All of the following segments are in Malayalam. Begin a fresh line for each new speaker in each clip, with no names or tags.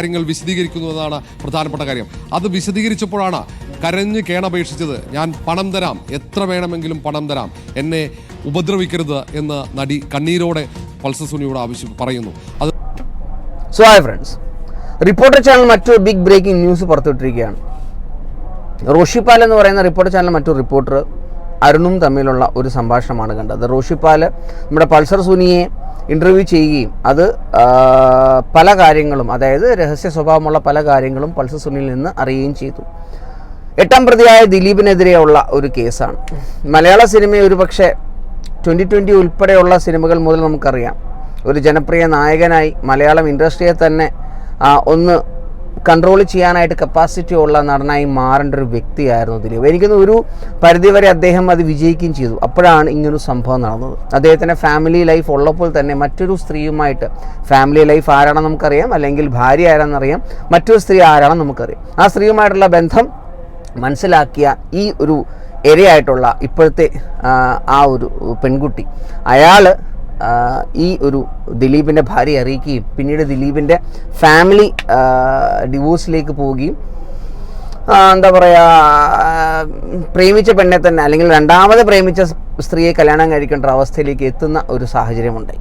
കാര്യങ്ങൾ വിശദീകരിക്കുന്നു എന്നതാണ് പ്രധാനപ്പെട്ട കാര്യം. അത് വിശദീകരിച്ചപ്പോഴാണ് കരഞ്ഞ് കേണപേക്ഷിച്ചത്. ഞാൻ പണം തരാം. എത്ര വേണമെങ്കിലും പണം തരാം. എന്നെ ഉപദ്രവിക്കരുത് എന്ന് നടി കണ്ണീരോടെ പൾസർ സുനിയോട് ആവശ്യം പറയുന്നു. അത്
so hi friends reporter channel മറ്റൊരു ബിഗ് ബ്രേക്കിംഗ് ന്യൂസ് പുറത്തുവിട്ടിരിക്കുകയാണ്. റോഷിപ്പാൽ എന്ന് പറയുന്ന റിപ്പോർട്ടർ ചാനൽ മറ്റൊരു റിപ്പോർട്ടർ അരുണും തമ്മിലുള്ള ഒരു സംഭാഷണമാണ് കണ്ടത്. റോഷിപ്പാൽ നമ്മുടെ പൾസർ സുനിയെ ഇന്റർവ്യൂ ചെയ്യുകയും അത് പല കാര്യങ്ങളും അതായത് രഹസ്യ സ്വഭാവമുള്ള പല കാര്യങ്ങളും പൾസ് സുനിൽ നിന്ന് അറിയുകയും ചെയ്തു. എട്ടാം പ്രതിയായ ദിലീപിനെതിരെയുള്ള ഒരു കേസാണ്. മലയാള സിനിമയെ ഒരു പക്ഷേ ട്വന്റി ട്വന്റി ഉൾപ്പെടെയുള്ള സിനിമകൾ മുതൽ നമുക്കറിയാം. ഒരു ജനപ്രിയ നായകനായി മലയാളം ഇൻഡസ്ട്രിയെ തന്നെ ഒന്ന് കൺട്രോൾ ചെയ്യാനായിട്ട് കപ്പാസിറ്റി ഉള്ള നടനായി മാറേണ്ട ഒരു വ്യക്തിയായിരുന്നു ദിലീപ്. എനിക്കൊന്ന് ഒരു പരിധിവരെ അദ്ദേഹം അത് വിജയിക്കുകയും ചെയ്തു. അപ്പോഴാണ് ഇങ്ങനൊരു സംഭവം നടന്നത്. അദ്ദേഹത്തിന്റെ ഫാമിലി ലൈഫ് ഉള്ളപ്പോൾ തന്നെ മറ്റൊരു സ്ത്രീയുമായിട്ട് ഫാമിലി ലൈഫ് ആരാണെന്ന് നമുക്കറിയാം അല്ലെങ്കിൽ ഭാര്യ ആരാണെന്നറിയാം മറ്റൊരു സ്ത്രീ ആരാണെന്ന് നമുക്കറിയാം. ആ സ്ത്രീയുമായിട്ടുള്ള ബന്ധം മനസ്സിലാക്കിയ ഈ ഒരു ഇരയായിട്ടുള്ള ഇപ്പോഴത്തെ ആ, ഒരു പെൺകുട്ടി. അയാൾ ഈ ഒരു ദിലീപിന്റെ ഭാര്യ അറിയിക്കുകയും പിന്നീട് ദിലീപിന്റെ ഫാമിലി ഡിവോഴ്സിലേക്ക് പോവുകയും എന്താ പറയുക പ്രേമിച്ച പെണ്ണെ തന്നെ അല്ലെങ്കിൽ രണ്ടാമത് പ്രേമിച്ച സ്ത്രീയെ കല്യാണം കഴിക്കേണ്ട അവസ്ഥയിലേക്ക് എത്തുന്ന ഒരു സാഹചര്യമുണ്ടായി.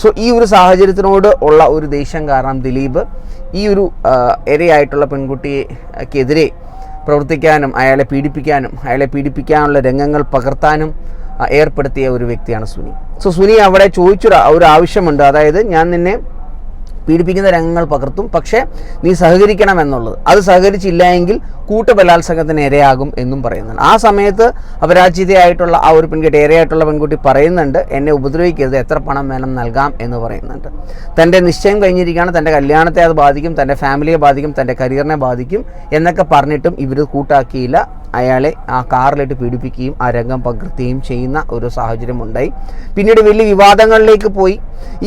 സോ ഈ ഒരു സാഹചര്യത്തിനോട് ഉള്ള ഒരു ദേഷ്യം കാരണം ദിലീപ് ഈ ഒരു ഇരയായിട്ടുള്ള പെൺകുട്ടിയെക്കെതിരെ പ്രവർത്തിക്കാനും അയാളെ പീഡിപ്പിക്കാനും അയാളെ പീഡിപ്പിക്കാനുള്ള രംഗങ്ങൾ പകർത്താനും ഏർപ്പെടുത്തിയ ഒരു വ്യക്തിയാണ് സുനി. സോ സുനി അവിടെ ചോദിച്ചൊരു ഒരു ആവശ്യമുണ്ട്. അതായത് ഞാൻ നിന്നെ പീഡിപ്പിക്കുന്ന രംഗങ്ങൾ പകർത്തും പക്ഷേ നീ സഹകരിക്കണം എന്നുള്ളത്. അത് സഹകരിച്ചില്ല എങ്കിൽ കൂട്ടബലാത്സംഗത്തിന് ഇരയാകും എന്നും പറയുന്നുണ്ട്. ആ സമയത്ത് അപരാജിതയായിട്ടുള്ള ആ ഒരു പെൺകുട്ടി ഇരയായിട്ടുള്ള പെൺകുട്ടി പറയുന്നുണ്ട് എന്നെ ഉപദ്രവിക്കരുത് എത്ര പണം വേണം നൽകാം എന്ന് പറയുന്നുണ്ട്. തന്റെ നിശ്ചയം കഴിഞ്ഞിരിക്കുകയാണ് തന്റെ കല്യാണത്തെ അത് ബാധിക്കും തന്റെ ഫാമിലിയെ ബാധിക്കും തന്റെ കരിയറിനെ ബാധിക്കും എന്നൊക്കെ പറഞ്ഞിട്ടും ഇവർ കൂട്ടാക്കിയില്ല. അയാളെ ആ കാറിലിട്ട് പീഡിപ്പിക്കുകയും ആ രംഗം പകർത്തുകയും ചെയ്യുന്ന ഒരു സാഹചര്യം ഉണ്ടായി പിന്നീട് വലിയ വിവാദങ്ങളിലേക്ക് പോയി.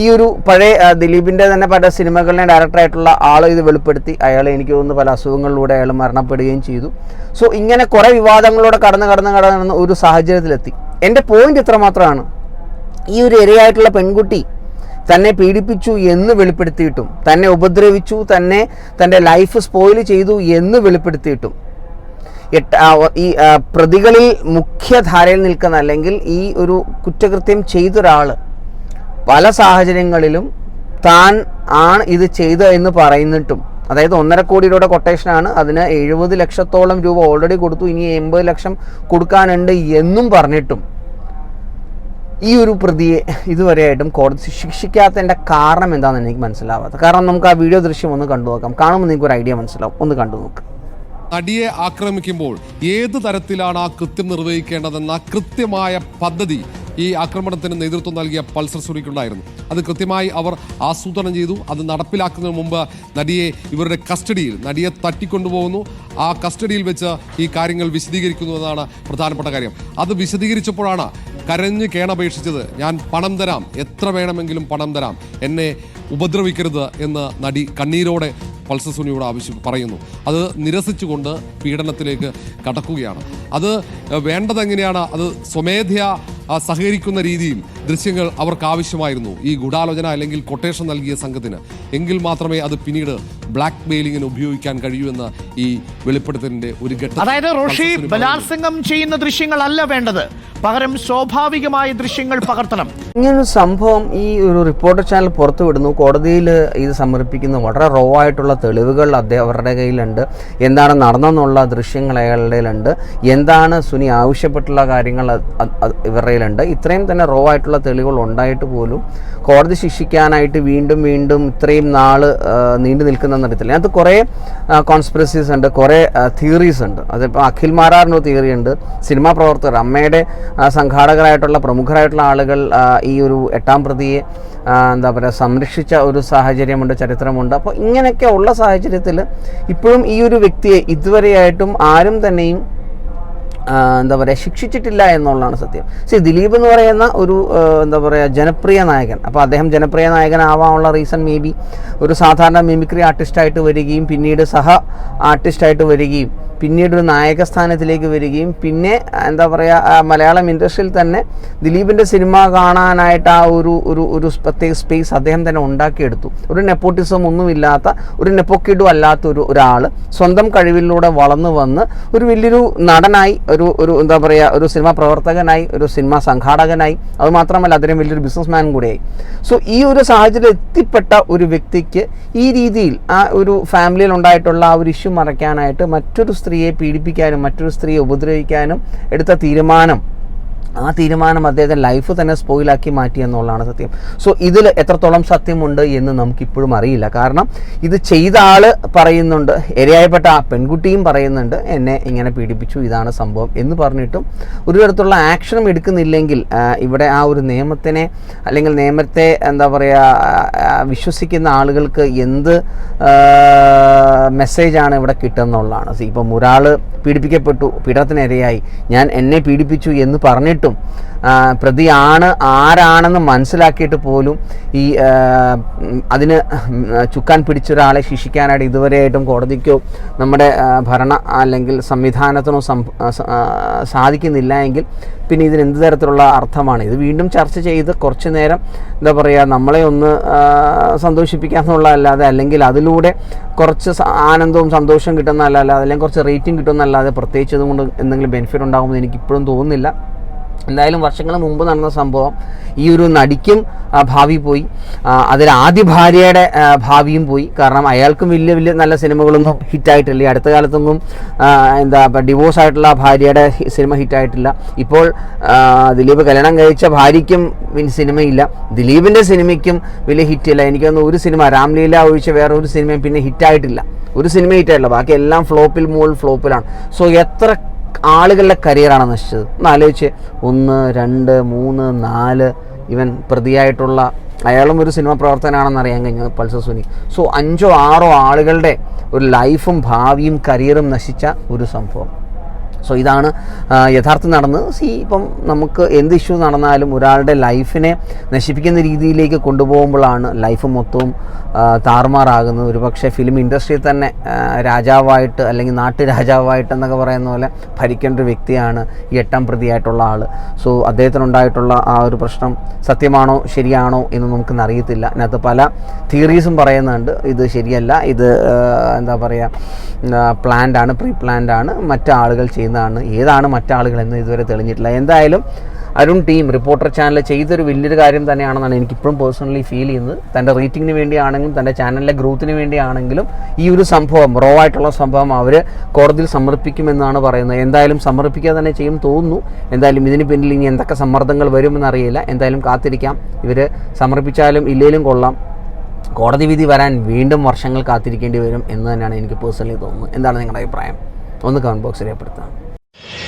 ഈ ഒരു പഴയ ദിലീപിന്റെ തന്നെ പല സിനിമകളിലെ ഡയറക്ടറായിട്ടുള്ള ആൾ ഇത് വെളിപ്പെടുത്തി. അയാൾ എനിക്ക് തോന്നുന്നു പല അസുഖങ്ങളിലൂടെ അയാൾ മരണപ്പെടുകയും ചെയ്തു. സോ ഇങ്ങനെ കുറേ വിവാദങ്ങളിലൂടെ കടന്ന് കടന്ന് കടന്ന് ഒരു സാഹചര്യത്തിലെത്തി. എന്റെ പോയിന്റ് ഇത്ര മാത്രമാണ് ഈ ഒരു ഇരയായിട്ടുള്ള പെൺകുട്ടി തന്നെ പീഡിപ്പിച്ചു എന്ന് വെളിപ്പെടുത്തിയിട്ടും തന്നെ ഉപദ്രവിച്ചു തന്നെ തന്റെ ലൈഫ് സ്പോയിൽ ചെയ്തു എന്ന് വെളിപ്പെടുത്തിയിട്ടും എട്ട് ഈ പ്രതികളിൽ മുഖ്യധാരയിൽ നിൽക്കുന്ന അല്ലെങ്കിൽ ഈ ഒരു കുറ്റകൃത്യം ചെയ്തൊരാൾ പല സാഹചര്യങ്ങളിലും താൻ ആണ് ഇത് ചെയ്ത എന്ന് പറയുന്നിട്ടും അതായത് ഒന്നര കോടി രൂപയുടെ കൊട്ടേഷനാണ് അതിന് എഴുപത് ലക്ഷത്തോളം രൂപ ഓൾറെഡി കൊടുത്തു ഇനി എൺപത് ലക്ഷം കൊടുക്കാനുണ്ട് എന്നും പറഞ്ഞിട്ടും ഈ ഒരു പ്രതിയെ ഇതുവരെയായിട്ടും കോടതി ശിക്ഷിക്കാത്തതിന്റെ കാരണം എന്താണെന്ന് എനിക്ക് മനസ്സിലാവാത്തത്. കാരണം നമുക്ക് ആ വീഡിയോ ദൃശ്യം ഒന്ന് കണ്ടു നോക്കാം കാണുമ്പോൾ നിങ്ങൾക്ക് ഒരു ഐഡിയ മനസ്സിലാവും. ഒന്ന് കണ്ടു നോക്ക്
നടിയെ ആക്രമിക്കുമ്പോൾ ഏത് തരത്തിലാണ് ആ കൃത്യം നിർവഹിക്കേണ്ടതെന്ന കൃത്യമായ പദ്ധതി ഈ ആക്രമണത്തിന് നേതൃത്വം നൽകിയ പൾസർ സുനിക്കുണ്ടായിരുന്നു അത് കൃത്യമായി അവർ ആസൂത്രണം ചെയ്തു. അത് നടപ്പിലാക്കുന്നതിന് മുമ്പ് നടിയെ ഇവരുടെ കസ്റ്റഡിയിൽ നടിയെ തട്ടിക്കൊണ്ടുപോകുന്നു. ആ കസ്റ്റഡിയിൽ വെച്ച് ഈ കാര്യങ്ങൾ വിശദീകരിക്കുന്നു എന്നാണ് പ്രധാനപ്പെട്ട കാര്യം. അത് വിശദീകരിച്ചപ്പോഴാണ് കരഞ്ഞ് കേണപേക്ഷിച്ചത് ഞാൻ പണം തരാം. എത്ര വേണമെങ്കിലും പണം തരാം. എന്നെ ഉപദ്രവിക്കരുത് എന്ന് നടി കണ്ണീരോടെ പൾസർ സുനിയോട് ആവശ്യം പറയുന്നു. അത് നിരസിച്ചുകൊണ്ട് പീഡനത്തിലേക്ക് കടക്കുകയാണ്. അത് വേണ്ടതെങ്ങനെയാണ്? അത് സ്വമേധയാ സഹകരിക്കുന്ന രീതിയിൽ ദൃശ്യങ്ങൾ അവർക്ക് ആവശ്യമായിരുന്നു ഈ ഗൂഢാലോചന അല്ലെങ്കിൽ കൊട്ടേഷൻ നൽകിയ സംഘത്തിന് എങ്കിൽ മാത്രമേ അത് പിന്നീട് ബ്ലാക്ക് മെയിലിങ്ങിന് ഉപയോഗിക്കാൻ കഴിയൂ എന്ന ഈ വെളിപ്പെടുത്തലിന്റെ ഒരു ഘട്ടം
അതായത് റോഷി. ബലാത്സംഗം ചെയ്യുന്ന ദൃശ്യങ്ങളല്ല വേണ്ടത്. പകരം സ്വാഭാവികമായ ദൃശ്യങ്ങൾ പകർത്തണം.
ഇങ്ങനൊരു സംഭവം ഈ ഒരു റിപ്പോർട്ടർ ചാനൽ പുറത്തുവിടുന്നു. കോടതിയിൽ ഇത് സമർപ്പിക്കുന്ന. വളരെ റോ ആയിട്ടുള്ള തെളിവുകൾ അദ്ദേഹം അവരുടെ കയ്യിലുണ്ട്. എന്താണ് നടന്നെന്നുള്ള ദൃശ്യങ്ങൾ അയാളുടെ എന്താണ് സുനി ആവശ്യപ്പെട്ടുള്ള കാര്യങ്ങൾ ഇവരുടെ കയ്യിലുണ്ട്. ഇത്രയും തന്നെ റോ ആയിട്ടുള്ള തെളിവുകൾ ഉണ്ടായിട്ട് പോലും കോടതി ശിക്ഷിക്കാനായിട്ട് വീണ്ടും വീണ്ടും ഇത്രയും നാൾ നീണ്ടു നിൽക്കുന്ന അറിയത്തില്ല. അതിനകത്ത് കുറേ കോൺസ്പിറസീസ് ഉണ്ട് കുറേ തിയറീസ് ഉണ്ട്. അതിപ്പോൾ അഖിൽ മാരാറിന്റെ തിയറി ഉണ്ട്. സിനിമാ പ്രവർത്തകർ അമ്മയുടെ സംഘാടകരായിട്ടുള്ള പ്രമുഖരായിട്ടുള്ള ആളുകൾ ഈ ഒരു എട്ടാം പ്രതിയെ എന്താ പറയുക സംരക്ഷിച്ച ഒരു സാഹചര്യമുണ്ട് ചരിത്രമുണ്ട്. അപ്പോൾ ഇങ്ങനെയൊക്കെ ഉള്ള സാഹചര്യത്തിൽ ഇപ്പോഴും ഈ ഒരു വ്യക്തിയെ ഇതുവരെയായിട്ടും ആരും തന്നെയും എന്താ പറയുക ശിക്ഷിച്ചിട്ടില്ല എന്നുള്ളതാണ് സത്യം. സി ദിലീപ് എന്ന് പറയുന്ന ഒരു എന്താ പറയുക ജനപ്രിയ നായകൻ. അപ്പോൾ അദ്ദേഹം ജനപ്രിയ നായകനാവാനുള്ള റീസൺ മേ ബി ഒരു സാധാരണ മിമിക്രി ആർട്ടിസ്റ്റായിട്ട് വരികയും പിന്നീട് സഹ ആർട്ടിസ്റ്റായിട്ട് വരികയും പിന്നീട് ഒരു നായക സ്ഥാനത്തിലേക്ക് വരികയും പിന്നെ എന്താ പറയുക മലയാളം ഇൻഡസ്ട്രിയിൽ തന്നെ ദിലീപിന്റെ സിനിമ കാണാനായിട്ട് ആ ഒരു ഒരു ഒരു പ്രത്യേക സ്പേസ് അദ്ദേഹം തന്നെ ഉണ്ടാക്കിയെടുത്തു. ഒരു നെപ്പോട്ടിസം ഒന്നുമില്ലാത്ത ഒരു നെപ്പോക്കിഡും അല്ലാത്ത ഒരു ഒരാൾ സ്വന്തം കഴിവിലൂടെ വളർന്നു വന്ന് ഒരു വലിയൊരു നടനായി ഒരു ഒരു എന്താ പറയുക ഒരു സിനിമ പ്രവർത്തകനായി ഒരു സിനിമാ സംഘാടകനായി. അതുമാത്രമല്ല അദ്ദേഹം വലിയൊരു ബിസിനസ്മാൻ കൂടിയായി. സോ ഈ ഒരു സാഹചര്യം എത്തിപ്പെട്ട ഒരു വ്യക്തിക്ക് ഈ രീതിയിൽ ആ ഒരു ഫാമിലിയിൽ ഉണ്ടായിട്ടുള്ള ആ ഒരു ഇഷ്യൂ മറയ്ക്കാനായിട്ട് മറ്റൊരു സ്ത്രീയെ പീഡിപ്പിക്കാനും മറ്റൊരു സ്ത്രീയെ ഉപദ്രവിക്കാനും എടുത്ത തീരുമാനം ആ തീരുമാനം അദ്ദേഹത്തെ ലൈഫ് തന്നെ സ്പോയിലാക്കി മാറ്റി എന്നുള്ളതാണ് സത്യം. സോ ഇതിൽ എത്രത്തോളം സത്യമുണ്ട് എന്ന് നമുക്കിപ്പോഴും അറിയില്ല. കാരണം ഇത് ചെയ്ത ആൾ പറയുന്നുണ്ട് ഇരയായപ്പെട്ട ആ പെൺകുട്ടിയും പറയുന്നുണ്ട് എന്നെ ഇങ്ങനെ പീഡിപ്പിച്ചു ഇതാണ് സംഭവം എന്ന് പറഞ്ഞിട്ടും ഒരു തരത്തിലുള്ള ആക്ഷനും എടുക്കുന്നില്ലെങ്കിൽ ഇവിടെ ആ ഒരു നിയമത്തിനെ അല്ലെങ്കിൽ നിയമത്തെ എന്താ പറയുക വിശ്വസിക്കുന്ന ആളുകൾക്ക് എന്ത് മെസ്സേജാണ് ഇവിടെ കിട്ടുന്നുള്ളതാണ്. ഇപ്പം ഒരാൾ പീഡിപ്പിക്കപ്പെട്ടു പീഡനത്തിനിരയായി ഞാൻ എന്നെ പീഡിപ്പിച്ചു എന്ന് പറഞ്ഞിട്ടും ആ, പ്രതിയാണ് ആരാണെന്ന് മനസ്സിലാക്കിയിട്ട് പോലും ഈ അതിന് ചുക്കാൻ പിടിച്ചൊരാളെ ശിക്ഷിക്കാനായിട്ട് ഇതുവരെയായിട്ടും കോടതിക്കോ നമ്മുടെ ഭരണ അല്ലെങ്കിൽ സംവിധാനത്തിനോ സാധിക്കുന്നില്ല എങ്കിൽ പിന്നെ ഇതിന് എന്ത് തരത്തിലുള്ള അർത്ഥമാണ്? ഇത് വീണ്ടും ചർച്ച ചെയ്ത് കുറച്ച് നേരം എന്താ പറയുക നമ്മളെ ഒന്ന് സന്തോഷിപ്പിക്കാന്നുള്ളതല്ലാതെ അല്ലെങ്കിൽ അതിലൂടെ കുറച്ച് ആനന്ദവും സന്തോഷവും കിട്ടുന്നതല്ലാതെ അല്ലെങ്കിൽ കുറച്ച് റേറ്റിംഗ് കിട്ടുന്നതല്ലാതെ പ്രത്യേകിച്ച് ഇതുകൊണ്ട് എന്തെങ്കിലും ബെനിഫിറ്റ് ഉണ്ടാകുമെന്ന് എനിക്ക് ഇപ്പോഴും തോന്നുന്നില്ല. എന്തായാലും വർഷങ്ങൾ മുമ്പ് നടന്ന സംഭവം ഈ ഒരു നടിക്കും ഭാവി പോയി. അതിൽ ആദ്യ ഭാര്യയുടെ ഭാവിയും പോയി. കാരണം അയാൾക്കും വലിയ വലിയ നല്ല സിനിമകളൊന്നും ഹിറ്റായിട്ടില്ല. ഈ അടുത്ത കാലത്തൊന്നും എന്താ ഡിവോഴ്സ് ആയിട്ടുള്ള ഭാര്യയുടെ സിനിമ ഹിറ്റായിട്ടില്ല. ഇപ്പോൾ ദിലീപ് കല്യാണം കഴിച്ച ഭാര്യയ്ക്കും സിനിമയില്ല. ദിലീപിന്റെ സിനിമയ്ക്കും വലിയ ഹിറ്റില്ല. എനിക്കൊന്നും ഒരു സിനിമ രാംലീല ഒഴിച്ച് വേറെ ഒരു സിനിമയും പിന്നെ ഹിറ്റായിട്ടില്ല. ഒരു സിനിമ ഹിറ്റായിട്ടില്ല. ബാക്കി എല്ലാം ഫ്ലോപ്പിൽ മുകളിൽ ഫ്ലോപ്പിലാണ്. സോ എത്ര ആളുകളുടെ കരിയറാണ് നശിച്ചത്. ഒന്ന് ആലോചിച്ച് ഒന്ന് രണ്ട് മൂന്ന് നാല് ഇവൻ പ്രതിയായിട്ടുള്ള അയാളും ഒരു സിനിമ പ്രവർത്തകനാണെന്ന് അറിയാൻ കഴിഞ്ഞു പൾസർ സുനി. സോ അഞ്ചോ ആറോ ആളുകളുടെ ഒരു ലൈഫും ഭാവിയും കരിയറും നശിച്ച ഒരു സംഭവം. സോ ഇതാണ് യഥാർത്ഥം നടന്നത് സി ഇപ്പം നമുക്ക് എന്ത് ഇഷ്യൂ നടന്നാലും ഒരാളുടെ ലൈഫിനെ നശിപ്പിക്കുന്ന രീതിയിലേക്ക് കൊണ്ടുപോകുമ്പോഴാണ് ലൈഫ് മൊത്തവും താറുമാറാകുന്നത്. ഒരുപക്ഷെ ഫിലിം ഇൻഡസ്ട്രിയിൽ തന്നെ രാജാവായിട്ട് അല്ലെങ്കിൽ നാട്ടുരാജാവായിട്ട് എന്നൊക്കെ പറയുന്ന പോലെ ഭരിക്കേണ്ട ഒരു വ്യക്തിയാണ് ഈ എട്ടാം പ്രതിയായിട്ടുള്ള ആൾ സോ അദ്ദേഹത്തിനുണ്ടായിട്ടുള്ള ആ ഒരു പ്രശ്നം സത്യമാണോ ശരിയാണോ എന്ന് നമുക്കൊന്നും അറിയത്തില്ല. അതിനകത്ത് പല തിയറീസും പറയുന്നുണ്ട്. ഇത് ശരിയല്ല. ഇത് എന്താ പറയുക പ്ലാൻഡാണ് പ്രീ പ്രീ മറ്റു ആളുകൾ മറ്റാളുകൾ ചെയ്യുന്നതാണ് ഏതാണ് മറ്റാളുകൾ എന്ന് ഇതുവരെ തെളിഞ്ഞിട്ടില്ല. എന്തായാലും അരുൺ ടീം റിപ്പോർട്ടർ ചാനൽ ചെയ്തൊരു വലിയൊരു കാര്യം തന്നെയാണെന്നാണ് എനിക്കിപ്പോഴും പേഴ്സണലി ഫീൽ ചെയ്യുന്നത്. തന്റെ റേറ്റിങ്ങിന് വേണ്ടിയാണെങ്കിലും തന്റെ ചാനലിലെ ഗ്രോത്തിന് വേണ്ടിയാണെങ്കിലും ഈ ഒരു സംഭവം റോ ആയിട്ടുള്ള സംഭവം അവർ കോടതിയിൽ സമർപ്പിക്കുമെന്നാണ് പറയുന്നത്. എന്തായാലും സമർപ്പിക്കുക തന്നെ ചെയ്യും തോന്നുന്നു. എന്തായാലും ഇതിന് പിന്നിൽ ഇനി എന്തൊക്കെ സമ്മർദ്ദങ്ങൾ വരുമെന്നറിയില്ല എന്തായാലും കാത്തിരിക്കാം. ഇവർ സമർപ്പിച്ചാലും ഇല്ലെങ്കിലും കൊള്ളാം. കോടതി വിധി വരാൻ വീണ്ടും വർഷങ്ങൾ കാത്തിരിക്കേണ്ടി വരും എന്ന് തന്നെയാണ് എനിക്ക് പേഴ്സണലി തോന്നുന്നത്. എന്താണ് നിങ്ങളുടെ അഭിപ്രായം? ഒന്ന് കമന്റ് ബോക്സിൽ രേഖപ്പെടുത്താം you